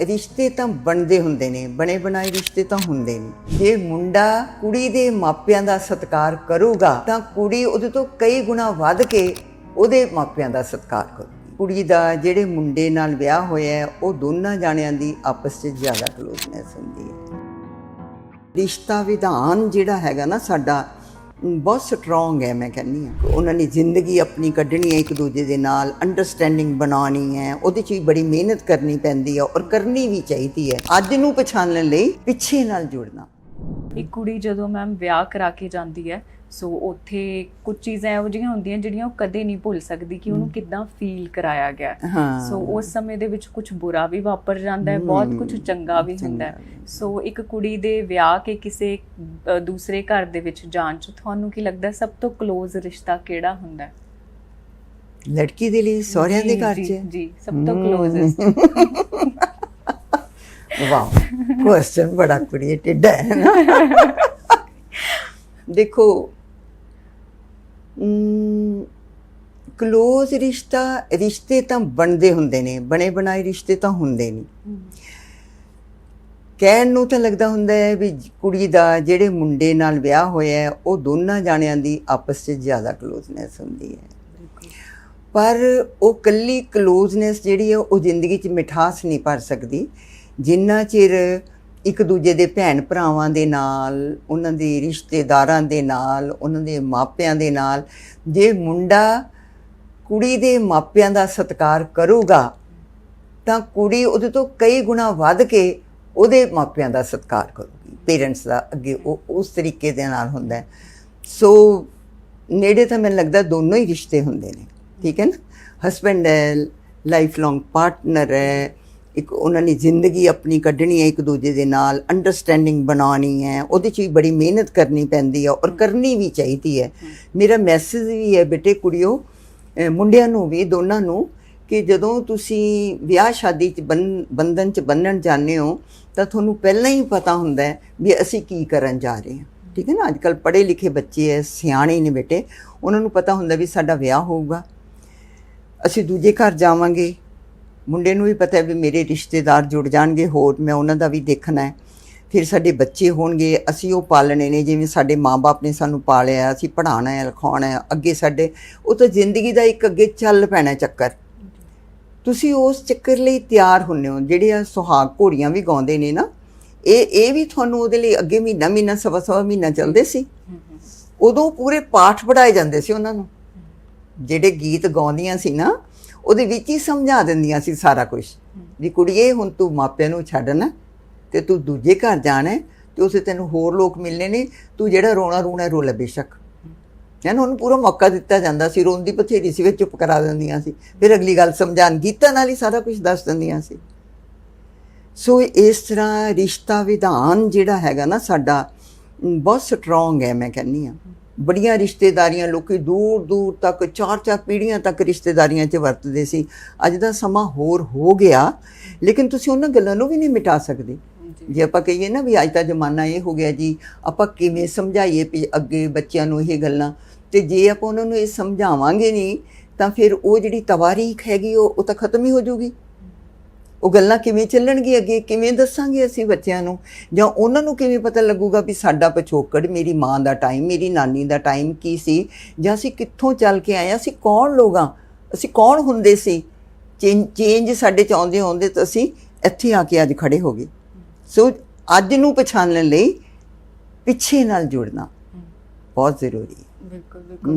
ਰਿਸ਼ਤੇ ਤਾਂ ਬਣਦੇ ਹੁੰਦੇ ਨੇ, ਬਣੇ ਬਣਾਏ ਰਿਸ਼ਤੇ ਤਾਂ ਹੁੰਦੇ ਨੇ। ਜੇ ਮੁੰਡਾ ਕੁੜੀ ਦੇ ਮਾਪਿਆਂ ਦਾ ਸਤਿਕਾਰ ਕਰੂਗਾ, ਤਾਂ ਕੁੜੀ ਉਹਦੇ ਤੋਂ ਕਈ ਗੁਣਾ ਵੱਧ ਕੇ ਉਹਦੇ ਮਾਪਿਆਂ ਦਾ ਸਤਿਕਾਰ ਕਰੂਗੀ। ਕੁੜੀ ਦਾ ਜਿਹੜੇ ਮੁੰਡੇ ਨਾਲ ਵਿਆਹ ਹੋਇਆ ਉਹ ਦੋਨਾਂ ਜਾਣਿਆਂ ਦੀ ਆਪਸ 'ਚ ਜ਼ਿਆਦਾ ਕਲੋਜ਼ਨੈਸ ਹੁੰਦੀ ਹੈ। ਰਿਸ਼ਤਾ ਵਿਧਾਨ ਜਿਹੜਾ ਹੈਗਾ ਨਾ ਸਾਡਾ ਬਹੁਤ ਸਟਰੋਂਗ ਹੈ, ਮੈਂ ਕਹਿੰਨੀ ਆ ਉਹਨਾਂ ਨੇ ਜ਼ਿੰਦਗੀ ਆਪਣੀ ਕੱਢਣੀ ਹੈ ਇੱਕ ਦੂਜੇ ਦੇ ਨਾਲ ਅੰਡਰਸਟੈਂਡਿੰਗ ਬਣਾਉਣੀ ਹੈ, ਉਹਦੇ 'ਚ ਬੜੀ ਮਿਹਨਤ ਕਰਨੀ ਪੈਂਦੀ ਹੈ ਔਰ ਕਰਨੀ ਵੀ ਚਾਹੀਦੀ ਹੈ। ਅੱਜ ਨੂੰ ਪਛਾਣਨ ਲਈ ਪਿੱਛੇ ਨਾਲ ਜੁੜਨਾ। ਇੱਕ ਕੁੜੀ ਜਦੋਂ ਮੈਮ ਵਿਆਹ ਕਰਾ ਕੇ ਜਾਂਦੀ ਹੈ ਸੋ ਉੱਥੇ ਕੁਝ ਚੀਜ਼ਾਂ ਇਹੋ ਜਿਹੀਆਂ ਹੁੰਦੀਆਂ ਜਿਹੜੀਆਂ ਉਹ ਕਦੇ ਨਹੀਂ ਭੁੱਲ ਸਕਦੀ ਕਿ ਉਹਨੂੰ ਕਿੱਦਾਂ ਫੀਲ ਕਰਾਇਆ ਗਿਆ। ਸੋ ਉਸ ਸਮੇਂ ਦੇ ਵਿੱਚ ਕੁਝ ਬੁਰਾ ਵੀ ਵਾਪਰ ਜਾਂਦਾ ਹੈ ਬਹੁਤ ਕੁਝ ਚੰਗਾ ਵੀ ਹੁੰਦਾ ਹੈ। ਸੋ ਇੱਕ ਕੁੜੀ ਦੇ ਵਿਆਹ ਕੇ ਕਿਸੇ ਦੂਸਰੇ ਘਰ ਦੇ ਵਿੱਚ ਜਾਣ ਚ ਤੁਹਾਨੂੰ ਕੀ ਲੱਗਦਾ ਸਭ ਤੋਂ ক্লোਜ਼ ਰਿਸ਼ਤਾ ਕਿਹੜਾ ਹੁੰਦਾ ਹੈ? ਲੜਕੀ ਦੇ ਲਈ ਸਹੁਰਿਆਂ ਦੇ ਘਰ 'ਚ? ਜੀ ਸਭ ਤੋਂ ক্লোਜ਼ੈਸਟ ਵਾਓ ਕੁਐਸਚਨ ਬੜਾ ਕੁੜੀ ਟਿੱਡਾ ਹੈ ਨਾ। ਦੇਖੋ ਕਲੋਜ਼ ਰਿਸ਼ਤਾ ਰਿਸ਼ਤੇ ਤਾਂ ਬਣਦੇ ਹੁੰਦੇ ਨੇ ਬਣੇ ਬਣਾਏ ਰਿਸ਼ਤੇ ਤਾਂ ਹੁੰਦੇ ਨਹੀਂ ਕਹਿਣ ਨੂੰ ਤਾਂ ਲੱਗਦਾ ਹੁੰਦਾ ਹੈ ਵੀ ਕੁੜੀ ਦਾ ਜਿਹੜੇ ਮੁੰਡੇ ਨਾਲ ਵਿਆਹ ਹੋਇਆ ਹੈ ਉਹ ਦੋਨਾਂ ਜਾਣਿਆਂ ਦੀ ਆਪਸ 'ਚ ਜ਼ਿਆਦਾ ਕਲੋਜ਼ਨੈਸ ਹੁੰਦੀ ਹੈ। ਪਰ ਉਹ ਕੱਲੀ ਕਲੋਜ਼ਨੈਸ ਜਿਹੜੀ ਹੈ ਉਹ ਜ਼ਿੰਦਗੀ 'ਚ ਮਿਠਾਸ ਨਹੀਂ ਭਰ ਸਕਦੀ। ਜਿੰਨਾ ਚਿਰ ਇੱਕ ਦੂਜੇ ਦੇ ਭੈਣ ਭਰਾਵਾਂ ਦੇ ਨਾਲ, ਉਹਨਾਂ ਦੇ ਰਿਸ਼ਤੇਦਾਰਾਂ ਦੇ ਨਾਲ, ਉਹਨਾਂ ਦੇ ਮਾਪਿਆਂ ਦੇ ਨਾਲ, ਜੇ ਮੁੰਡਾ ਕੁੜੀ ਦੇ ਮਾਪਿਆਂ ਦਾ ਸਤਿਕਾਰ ਕਰੂਗਾ, ਤਾਂ ਕੁੜੀ ਉਹਦੇ ਤੋਂ ਕਈ ਗੁਣਾ ਵੱਧ ਕੇ ਉਹਦੇ ਮਾਪਿਆਂ ਦਾ ਸਤਿਕਾਰ ਕਰੂਗੀ। ਪੇਰੈਂਟਸ ਦਾ ਅੱਗੇ ਉਹ ਉਸ ਤਰੀਕੇ ਦੇ ਨਾਲ ਹੁੰਦਾ ਹੈ। ਸੋ ਨੇੜੇ ਤਾਂ ਮੈਨੂੰ ਲੱਗਦਾ ਦੋਨੋਂ ਹੀ ਰਿਸ਼ਤੇ ਹੁੰਦੇ ਨੇ। ਠੀਕ ਹੈ ਨਾ? ਹਸਬੈਂਡ ਹੈ ਲਾਈਫ ਲੌਂਗ ਪਾਰਟਨਰ ਹੈ ਇੱਕ ਉਹਨਾਂ ਨੇ ਜ਼ਿੰਦਗੀ ਆਪਣੀ ਕੱਢਣੀ ਹੈ ਇੱਕ ਦੂਜੇ ਦੇ ਨਾਲ ਅੰਡਰਸਟੈਂਡਿੰਗ ਬਣਾਉਣੀ ਹੈ ਉਹਦੇ 'ਚ ਵੀ ਬੜੀ ਮਿਹਨਤ ਕਰਨੀ ਪੈਂਦੀ ਹੈ ਔਰ ਕਰਨੀ ਵੀ ਚਾਹੀਦੀ ਹੈ। ਮੇਰਾ ਮੈਸੇਜ ਵੀ ਹੈ ਬੇਟੇ ਕੁੜਿਓ ਮੁੰਡਿਆਂ ਨੂੰ ਵੀ ਦੋਨਾਂ ਨੂੰ ਕਿ ਜਦੋਂ ਤੁਸੀਂ ਵਿਆਹ ਸ਼ਾਦੀ 'ਚ ਬੰਧਨ 'ਚ ਬੰਨਣ ਜਾਂਦੇ ਹੋ ਤਾਂ ਤੁਹਾਨੂੰ ਪਹਿਲਾਂ ਹੀ ਪਤਾ ਹੁੰਦਾ ਹੈ ਵੀ ਅਸੀਂ ਕੀ ਕਰਨ ਜਾ ਰਹੇ ਹਾਂ। ਠੀਕ ਹੈ ਨਾ? ਅੱਜ ਕੱਲ ਪੜ੍ਹੇ ਲਿਖੇ ਬੱਚੇ ਐ ਸਿਆਣੇ ਨੇ ਬੇਟੇ। ਉਹਨਾਂ ਨੂੰ ਪਤਾ ਹੁੰਦਾ ਵੀ ਸਾਡਾ ਵਿਆਹ ਹੋਊਗਾ। ਅਸੀਂ ਦੂਜੇ ਘਰ ਜਾਵਾਂਗੇ। ਮੁੰਡੇ ਨੂੰ ਵੀ ਪਤਾ ਹੈ ਵੀ ਮੇਰੇ ਰਿਸ਼ਤੇਦਾਰ ਜੁੜ ਜਾਣਗੇ, ਹੋਰ ਮੈਂ ਉਹਨਾਂ ਦਾ ਵੀ ਦੇਖਣਾ ਹੈ। ਫਿਰ ਸਾਡੇ ਬੱਚੇ ਹੋਣਗੇ, ਅਸੀਂ ਉਹ ਪਾਲਣੇ ਨੇ, ਜਿਵੇਂ ਸਾਡੇ ਮਾਪੇ ਨੇ ਸਾਨੂੰ ਪਾਲਿਆ, ਅਸੀਂ ਪੜ੍ਹਾਉਣਾ ਹੈ, ਲਿਖਾਉਣਾ ਹੈ, ਅੱਗੇ ਸਾਡੇ, ਉਹ ਤਾਂ ਜ਼ਿੰਦਗੀ ਦਾ ਇੱਕ ਅੱਗੇ ਚੱਲ ਪੈਣਾ ਚੱਕਰ। ਤੁਸੀਂ ਉਸ ਚੱਕਰ ਲਈ ਤਿਆਰ ਹੁੰਨੇ ਹੋ, ਜਿਹੜੇ ਆ ਸੁਹਾਗ ਘੋੜੀਆਂ ਵੀ ਗਾਉਂਦੇ ਨੇ ਨਾ, ਇਹ ਇਹ ਵੀ ਤੁਹਾਨੂੰ ਉਹਦੇ ਲਈ ਅੱਗੇ ਮਹੀਨਾ ਮਹੀਨਾ ਸਵਾ ਸਵਾ ਮਹੀਨਾ ਚੱਲਦੇ ਸੀ। ਉਦੋਂ ਪੂਰੇ ਪਾਠ ਪੜਾਏ ਜਾਂਦੇ ਸੀ ਉਹਨਾਂ ਨੂੰ। ਜਿਹੜੇ ਗੀਤ ਗਾਉਂਦੀਆਂ ਸੀ ਨਾ ਉਹਦੇ ਵਿੱਚ ਹੀ ਸਮਝਾ ਦਿੰਦੀਆਂ ਸੀ ਸਾਰਾ ਕੁਝ ਵੀ ਕੁੜੀਏ ਹੁਣ ਤੂੰ ਮਾਪਿਆਂ ਨੂੰ ਛੱਡਣਾ ਤੇ ਤੂੰ ਦੂਜੇ ਘਰ ਜਾਣਾ ਤੇ ਉਸੇ ਤੈਨੂੰ ਹੋਰ ਲੋਕ ਮਿਲਨੇ ਨੇ ਤੂੰ ਜਿਹੜਾ ਰੋਣਾ ਰੋਣਾ ਰੋ ਲੈ ਬੇਸ਼ੱਕ। ਇਹਨਾਂ ਉਹਨੂੰ ਪੂਰਾ ਮੌਕਾ ਦਿੱਤਾ ਜਾਂਦਾ ਸੀ ਰੋਣ ਦੀ ਬਥੇਰੀ ਸੀ ਵਿੱਚ ਚੁੱਪ ਕਰਾ ਦਿੰਦੀਆਂ ਸੀ ਫਿਰ ਅਗਲੀ ਗੱਲ ਸਮਝਾਣ ਗੀਤਾਂ ਨਾਲ ਹੀ ਸਾਰਾ ਕੁਝ ਦੱਸ ਦਿੰਦੀਆਂ ਸੀ। ਸੋ ਇਸ ਤਰ੍ਹਾਂ ਰਿਸ਼ਤਾ ਵਿਧਾਨ ਜਿਹੜਾ ਹੈਗਾ ਨਾ ਸਾਡਾ ਬਹੁਤ ਸਟਰੋਂਗ ਹੈ ਮੈਂ ਕਹਿੰਨੀ ਆ ਬੜੀਆਂ ਰਿਸ਼ਤੇਦਾਰੀਆਂ ਲੋਕੀ ਦੂਰ ਦੂਰ ਤੱਕ ਚਾਰ ਚਾਰ ਪੀੜ੍ਹੀਆਂ ਤੱਕ ਰਿਸ਼ਤੇਦਾਰੀਆਂ 'ਚ ਵਰਤਦੇ ਸੀ। ਅੱਜ ਦਾ ਸਮਾਂ ਹੋਰ ਹੋ ਗਿਆ ਲੇਕਿਨ ਤੁਸੀਂ ਉਹਨਾਂ ਗੱਲਾਂ ਨੂੰ ਵੀ ਨਹੀਂ ਮਿਟਾ ਸਕਦੇ। ਜੇ। ਆਪਾਂ ਕਹੀਏ ਨਾ ਵੀ ਅੱਜ ਦਾ ਜ਼ਮਾਨਾ ਇਹ ਹੋ ਗਿਆ ਜੀ ਆਪਾਂ ਕਿਵੇਂ ਸਮਝਾਈਏ ਵੀ ਅੱਗੇ ਬੱਚਿਆਂ ਨੂੰ ਇਹ ਗੱਲਾਂ। ਤੇ ਜੇ ਆਪਾਂ ਉਹਨਾਂ ਨੂੰ ਇਹ ਸਮਝਾਵਾਂਗੇ ਨਹੀਂ ਤਾਂ ਫਿਰ ਉਹ ਜਿਹੜੀ ਤਵਾਰੀਖ ਹੈਗੀ ਉਹ ਉਹ ਤਾਂ ਖਤਮ ਹੀ ਹੋ ਜਾਊਗੀ। ਉਹ ਗੱਲਾਂ ਕਿਵੇਂ ਚੱਲਣਗੀਆਂ ਅੱਗੇ? ਕਿਵੇਂ ਦੱਸਾਂਗੇ ਅਸੀਂ ਬੱਚਿਆਂ ਨੂੰ? ਜਾਂ ਉਹਨਾਂ ਨੂੰ ਕਿਵੇਂ ਪਤਾ ਲੱਗੂਗਾ ਵੀ ਸਾਡਾ ਪਿਛੋਕੜ ਮੇਰੀ ਮਾਂ ਦਾ ਟਾਈਮ ਮੇਰੀ ਨਾਨੀ ਦਾ ਟਾਈਮ ਕੀ ਸੀ? ਜਾਂ ਅਸੀਂ ਕਿੱਥੋਂ ਚੱਲ ਕੇ ਆਏ ਅਸੀਂ ਕੌਣ ਲੋਕਾਂ ਅਸੀਂ ਕੌਣ ਹੁੰਦੇ ਸੀ? ਚੇਂਜ ਸਾਡੇ ਚ ਆਉਂਦੇ ਆਉਂਦੇ ਤਾਂ ਅਸੀਂ ਇੱਥੇ ਆ ਕੇ ਅੱਜ ਖੜੇ ਹੋ ਗਏ। ਸੋ ਅੱਜ ਨੂੰ ਪਛਾਣਨ ਲਈ ਪਿੱਛੇ ਨਾਲ ਜੁੜਨਾ ਬਹੁਤ ਜ਼ਰੂਰੀ ਹੈ। ਬਿਲਕੁਲ ਬਿਲਕੁਲ।